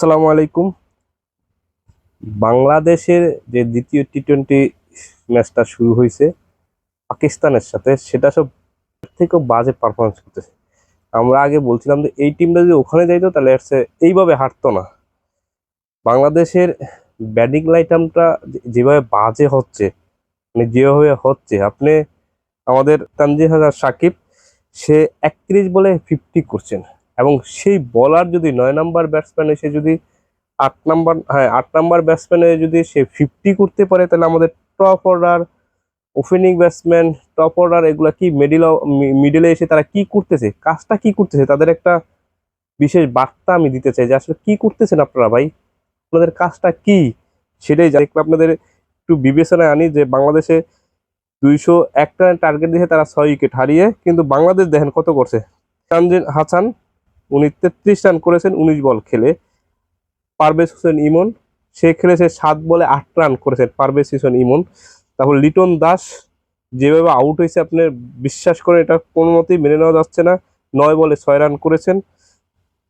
আসসালামু আলাইকুম। বাংলাদেশের যে দ্বিতীয় টি টোয়েন্টি ম্যাচটা শুরু হয়েছে, পাকিস্তানের সাথে, সেটা সব থেকেও বাজে পারফরমেন্স করতেছে। আমরা আগে বলছিলাম যে এই টিমটা যদি ওখানে যাইতো, তাহলে হচ্ছে এইভাবে হারতো না। বাংলাদেশের ব্যাটিং লাইটামটা যেভাবে বাজে হচ্ছে মানে যেভাবে হচ্ছে, আপনি আমাদের তানজিদ হাসান সাকিব, সে একত্রিশ বলে ফিফটি করছেন। এবং সেই বলার যদি নয় নাম্বার ব্যাটসম্যান এসে যদি আট নাম্বার হ্যাঁ আট নাম্বার ব্যাটসম্যানে যদি সে ফিফটি করতে পারে, তাহলে আমাদের top order opening batsman top order এগুলা কি মিডিল মিডিলে এসে তারা কি করতেছে? কাজটা কি করতেছে? তাদের একটা বিশেষ বার্তা আমি দিতে চাই যে, আসলে কি করতেছেন আপনারা ভাই? আপনাদের কাজটা কি? সেটাই জানি আপনাদের একটু বিবেচনায় আনি যে বাংলাদেশে দুইশো একটা টার্গেট দিয়ে তারা ছয় উইকেট হারিয়ে, কিন্তু বাংলাদেশ দেখেন কত করছে। হাসান উনি তেত্রিশ রান করেছেন, উনিশ বল খেলে। পারভেজ হোসেন ইমন, সে খেলেছে সাত বলে আট রান করেছেন পারভেজ হোসেন ইমন। তারপর লিটন দাস যেভাবে আউট হয়েছে, আপনি বিশ্বাস করেন, এটা কোনো মতেই মেনে নেওয়া যাচ্ছে না। নয় বলে ছয় রান করেছেন।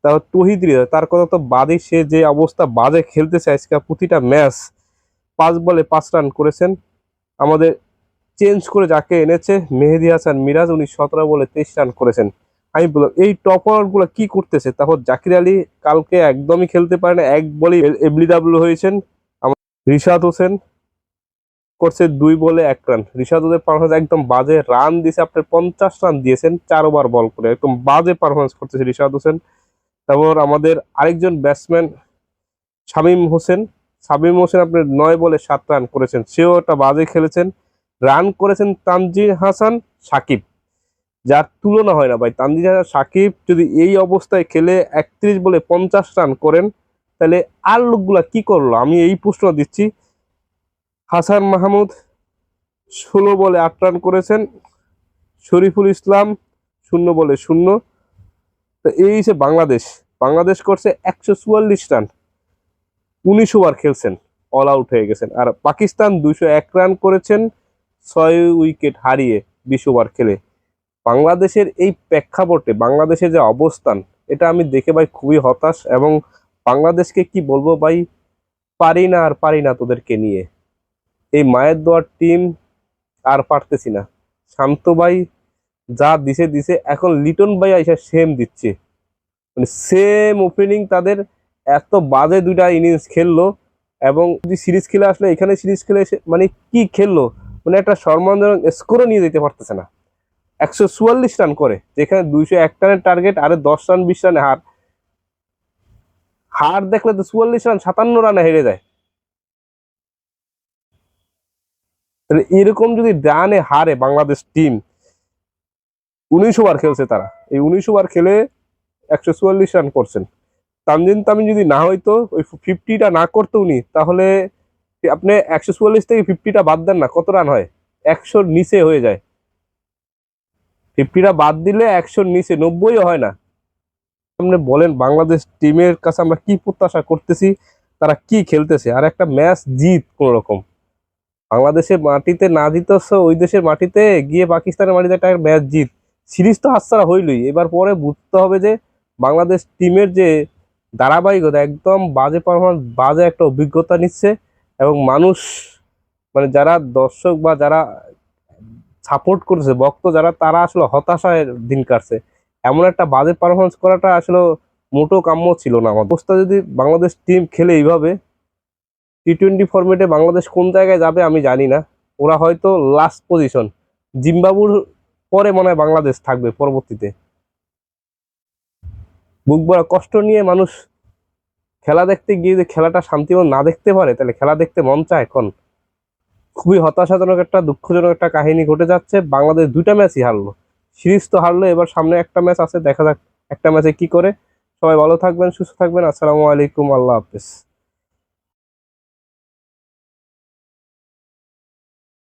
তারপর তহিদ হৃদয়, তার কথা তো বাদে সে যে অবস্থা বাজে খেলতেছে আজকে প্রতিটা ম্যাচ, পাঁচ বলে পাঁচ রান করেছেন। আমাদের চেঞ্জ করে যাকে এনেছে, মেহেদি হাসান মিরাজ, উনি সতেরো বলে তেইশ রান করেছেন। আমি বললাম, এই টপগুলো কি করতেছে? তারপর জাকির আলী কালকে একদমই খেলতে পারে না, এক বলে বলেই এমলিডাব্লিউ হয়েছেন, আমার রিশাদ হোসেন করছে দুই বলে এক রান রিশাদ হোসেন পারফরমেন্স একদম বাজে রান দিয়েছে আপনার পঞ্চাশ রান দিয়েছেন চার ওভার বল করে, একদম বাজে পারফরমেন্স করতেছে রিশাদ হোসেন। তারপর আমাদের আরেকজন ব্যাটসম্যান শামীম হোসেন শামীম হোসেন আপনার নয় বলে সাত রান করেছেন, সেও একটা বাজে খেলেছেন। রান করেছেন তানজির হাসান, সাকিব। যার তুলনা হয় না ভাই। তানজিদ হাসান সাকিব যদি এই অবস্থায় খেলে একত্রিশ বলে পঞ্চাশ রান করেন, তাহলে আর লোকগুলা কি করল? আমি এই প্রশ্ন দিচ্ছি। হাসান মাহমুদ ষোলো বলে আট রান করেছেন, শরীফুল ইসলাম শূন্য বলে শূন্য। তো এই হচ্ছে বাংলাদেশ। বাংলাদেশ করছে একশো চুয়াল্লিশ রান, উনিশ ওভার খেলছেন অল আউট হয়ে গেছেন। আর পাকিস্তান দুশো এক রান করেছেন, ছয় উইকেট হারিয়ে বিশ ওভার খেলে। বাংলাদেশের এই প্রেক্ষাপটে বাংলাদেশের যে অবস্থান, এটা আমি দেখে ভাই খুবই হতাশ এবং বাংলাদেশকে কি বলব ভাই, পারি না আর পারি না তোদেরকে নিয়ে। এই মায়ের দোয়ার টিম আর পারতেছি না। শান্ত ভাই যা দিছে দিছে। এখন লিটন ভাই আইসা সেম দিচ্ছে। মানে সেম ওপেনিং তাদের এত বাজে দুইটা ইনিংস খেললো এবং যদি সিরিজ খেলে আসলে, এখানে সিরিজ খেলে মানে কি খেললো? মানে একটা সম্মানজনক স্কোরও নিয়ে যেতে পারতেছে না। একশো চুয়াল্লিশ রান করে, যেখানে দুইশো এক রানের টার্গেট আরে দশ রান, বিশ রানে হার। হার দেখলে তো চুয়াল্লিশ রান, সাতান্ন রানে হেরে যায়। তাহলে এরকম যদি রানে হারে বাংলাদেশ টিম উনিশ ওভার খেলছে তারা। এই উনিশ ওভার খেলে একশো চুয়াল্লিশ রান করছেন। তামজিন তামিন যদি না হইতো, ওই ফিফটিটা না করতো উনি, তাহলে আপনি একশো চুয়াল্লিশ থেকে ফিফটিটা বাদ দেন না, কত রান হয়? একশোর নিচে হয়ে যায়। ফিফটিটা বাদ দিলে একশোর নিচে নব্বইও হয় না। আপনি বলেন, বাংলাদেশ টিমের কাছে আমরা কি প্রত্যাশা করতেছি, তারা কি খেলতেছে? আর একটা ম্যাচ জিত কোন রকম বাংলাদেশের মাটিতে না জিতছ, ওই দেশের মাটিতে গিয়ে পাকিস্তানের মাটিতে একটা ম্যাচ জিত। সিরিজ তো হাতছাড়া হইলই। এবার পরে বুঝতে হবে যে, বাংলাদেশ টিমের যে ধারাবাহিকতা, একদম বাজে পারফরমেন্স বাজে একটা অভিজ্ঞতা নিচ্ছে এবং মানুষ মানে যারা দর্শক বা যারা সাপোর্ট করেছে, ভক্ত যারা, তারা আসলে হতাশায় দিন কাটছে। এমন একটা বাজে পারফরমেন্স করাটা আসলে মোটো কাম্য ছিল না আমার অবস্থা যদি বাংলাদেশ টিম খেলে এইভাবে টি টোয়েন্টি ফর্মেটে বাংলাদেশ কোন জায়গায় যাবে আমি জানি না। ওরা হয়তো লাস্ট পজিশন জিম্বাবুর পরে মনে হয় বাংলাদেশ থাকবে পরবর্তীতে। বুক কষ্ট নিয়ে মানুষ খেলা দেখতে গিয়ে যে খেলাটা শান্তিমন না দেখতে পারে, তাহলে খেলা দেখতে মন চায় এখন। খুবই হতাশাজনক একটা, দুঃখজনক একটা কাহিনী ঘটে যাচ্ছে। বাংলাদেশ দুইটা ম্যাচই হারলো। সিরিজ তো হারলো, এবার সামনে একটা ম্যাচ আছে, দেখা যাক একটা ম্যাচে কি করে। সবাই ভালো থাকবেন, সুস্থ থাকবেন। আসসালামু আলাইকুম, আল্লাহ হাফেজ।